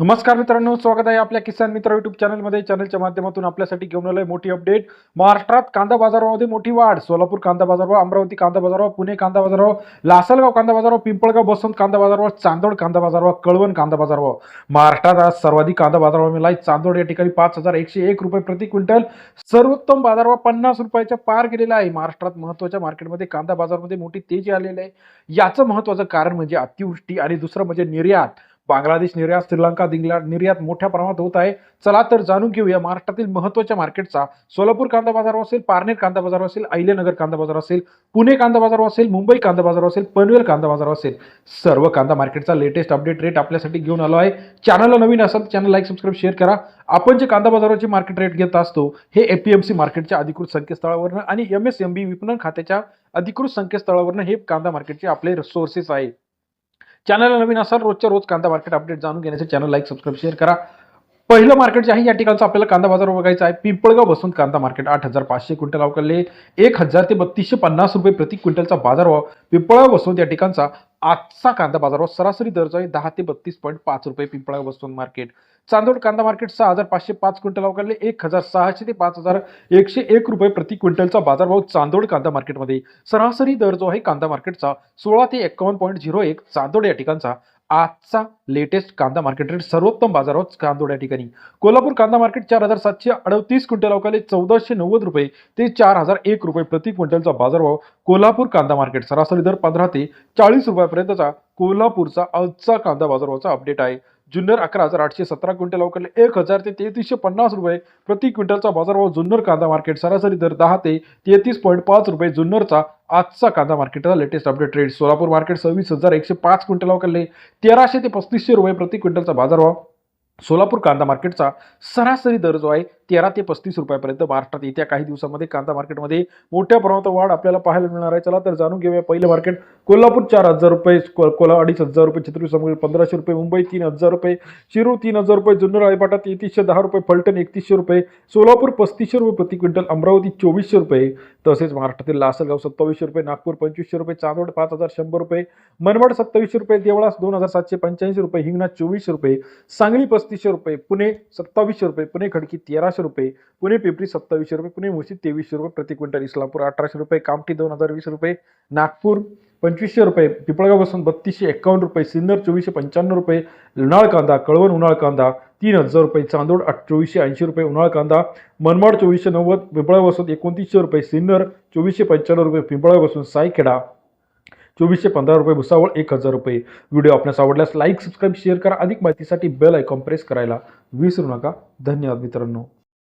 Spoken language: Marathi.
नमस्कार मित्रांनो स्वागत आहे आपल्या किसान मित्र युट्यूब चॅनलमध्ये चॅनलच्या माध्यमातून आपल्यासाठी घेऊन आलं मोठी अपडेट महाराष्ट्रात कांदा बाजारामध्ये मोठी वाढ. सोलापूर कांदा बाजारभाव अमरावती कांदा बाजारभाव पुणे कांदा बाजारभाव लासलगाव कांदा बाजारभाव पिंपळगाव बसवंत कांदा बाजारभाव चांदोड कांदा बाजारभाव कळवण कांदा बाजारभाव. महाराष्ट्रात आज सर्वाधिक कांदा बाजारभाव मिळाला चांदोड या ठिकाणी पाच हजार एकशे एक रुपये प्रति क्विंटल. सर्वोत्तम बाजारभाव पन्नास रुपयाच्या पार गेलेला आहे. महाराष्ट्रात महत्त्वाच्या मार्केटमध्ये कांदा बाजारामध्ये मोठी तेजी आलेली आहे. याचं महत्वाचं कारण म्हणजे अतिवृष्टी आणि दुसरं म्हणजे निर्यात. बांगलादेश निर्यात श्रीलंका दिंगला निर्यात मोठ्या प्रमाणात होत आहे. चला तर जाणून घेऊया महाराष्ट्रातील महत्त्वाच्या मार्केटचा. सोलापूर कांदा बाजार असेल पारनेर कांदा बाजार असेल अहिलेनगर कांदा बाजार असेल पुणे कांदा बाजार असेल मुंबई कांदा बाजार असेल पनवेल कांदा बाजार असेल. सर्व कांदा मार्केटचा लेटेस्ट अपडेट रेट आपल्यासाठी घेऊन आलो आहे. चॅनलला नवीन असाल चॅनल लाईक सबस्क्राईब शेअर करा. आपण जे कांदा बाजाराचे मार्केट रेट घेत असतो हे एपीएमसी मार्केटच्या अधिकृत संकेतस्थळावरनं आणि एम एस एम बी विपणन खात्याच्या अधिकृत संकेतस्थळावरनं हे कांदा मार्केटचे आपले सोर्सेस आहे. चॅनलला नवीन असाल रोजच्या रोज कांदा मार्केट अपडेट जाणून घेण्याचे चॅनल लाईक सबस्क्राईब शेअर करा. पहिलं मार्केट जे आहे या ठिकाणचं आपल्याला कांदा बाजार बघायचा आहे. पिंपळगाव बसून कांदा मार्केट आठ हजार पाचशे क्विंटल अवकाळले एक हजार ते बत्तीसशे पन्नास रुपये प्रति क्विंटलचा बाजारभाव. पिंपळगाव बसून या ठिकाणचा आजचा कांदा बाजारभाव सरासरी दर जो आहे दहा ते बत्तीस पॉईंट पाच रुपये पिंपळगाव बसून मार्केट. चांदोड कांदा मार्केट सहा हजार पाचशे पाच क्विंटल अवकाळले एक हजार सहाशे ते पाच हजार एकशे एक रुपये प्रति क्विंटलचा बाजारभाव चांदोड कांदा मार्केटमध्ये. सरासरी दर जो आहे कांदा मार्केटचा सोळा ते एकावन्न पॉईंट झिरो एक चांदोड या ठिकाणचा आजचा लेटेस्ट कांदा मार्केट रेट सर्वोत्तम बाजारावर कांदोड या ठिकाणी. कोल्हापूर कांदा मार्केट चार हजार सातशे अडतीस क्विंटल अवकाले चौदाशे नव्वद रुपये ते चार हजार एक रुपये प्रति क्विंटलचा बाजारभाव कोल्हापूर कांदा मार्केट सरासरी दर पंधरा ते चाळीस रुपयापर्यंतचा कोल्हापूरचा आजचा कांदा बाजारभावाचा अपडेट आहे. जुन्नर अकरा हजार आठशे सतरा क्विंटल अवकाले एक हजार ते तेहतीसशे पन्नास रुपये प्रति क्विंटलचा बाजारभाव जुन्नर कांदा मार्केट सरासरी दर दहा ते तेहतीस पॉईंट पाच रुपये जुन्नरचा आजचा कांदा मार्केटचा latest update rate Solapur market सव्वीस हजार एकशे पाच क्विंटल अवकाले तेराशे ते पस्तीसशे रुपये प्रति क्विंटलचा बाजारभाव सोलापूर कांदा मार्केटचा सरासरी दर जो आहे तेरा ते पस्तीस रुपयापर्यंत महाराष्ट्रात येत्या काही दिवसामध्ये कांदा मार्केटमध्ये मोठ्या प्रमाणात वाढ आपल्याला पाहायला मिळणार आहे. चला तर जाणून घेऊया पहिलं मार्केट. कोल्हापूर चार हजार रुपये को- अडीच हजार रुपये छत्रपती समोर पंधराशे रुपये मुंबई तीन हजार रुपये शिरूर तीन हजार रुपये जुन्नर आळीपाटा तेहतीसशे दहा रुपये फलटण एकतीसशे रुपये सोलापूर पस्तीसशे रुपये प्रति क्विंटल अमरावती चोवीसशे रुपये तसेच महाराष्ट्रातील लासलगाव सत्तावीसशे रुपये नागपूर पंचवीसशे रुपये चांदोड पाच हजार शंभर रुपये मनमाड सत्तावीसशे रुपये देवळास दोन हजार सातशे पंच्याऐंशी रुपये हिंगणा चोवीसशे रुपये सांगली पस्तीसशे रुपये, पुणे सत्तावीसशे रुपये, पुणे खडकी तेराशे रुपये, पुणे पिंपरी सत्तावीसशे रुपये, पुणे मुळशी तेवीसशे रुपये, प्रति क्विंटल इस्लामपूर अठराशे रुपये, कामठी दोन हज़ार वीस रुपये, नागपूर पंचवीसशे रुपये पिपळगाव बसून बत्तीसशे एक्कावन्न रुपये, सिन्नर चोवीसशे पंच्याण्णव रुपये उन्हाळ कांदा, कळवण उन्हाळ कांदा तीन हज़ार रुपये, चांदोड आठ चोवीसशे ऐंशी रुपये, उन्हाळ कांदा मनमाड चोवीसशे नव्वद पिंपळगाव बसून एकोणतीसशे रुपये, सिन्नर चोवीसशे पंच्याण्णव रुपये पिंपळगाव बसून सायखेडा चोवीसशे पंधरा रुपये भुसावळ एक हजार रुपये. व्हिडिओ आपल्यास आवडल्यास लाईक सबस्क्राईब शेअर करा. अधिक माहितीसाठी बेल आयकॉन प्रेस करायला विसरू नका. धन्यवाद मित्रांनो.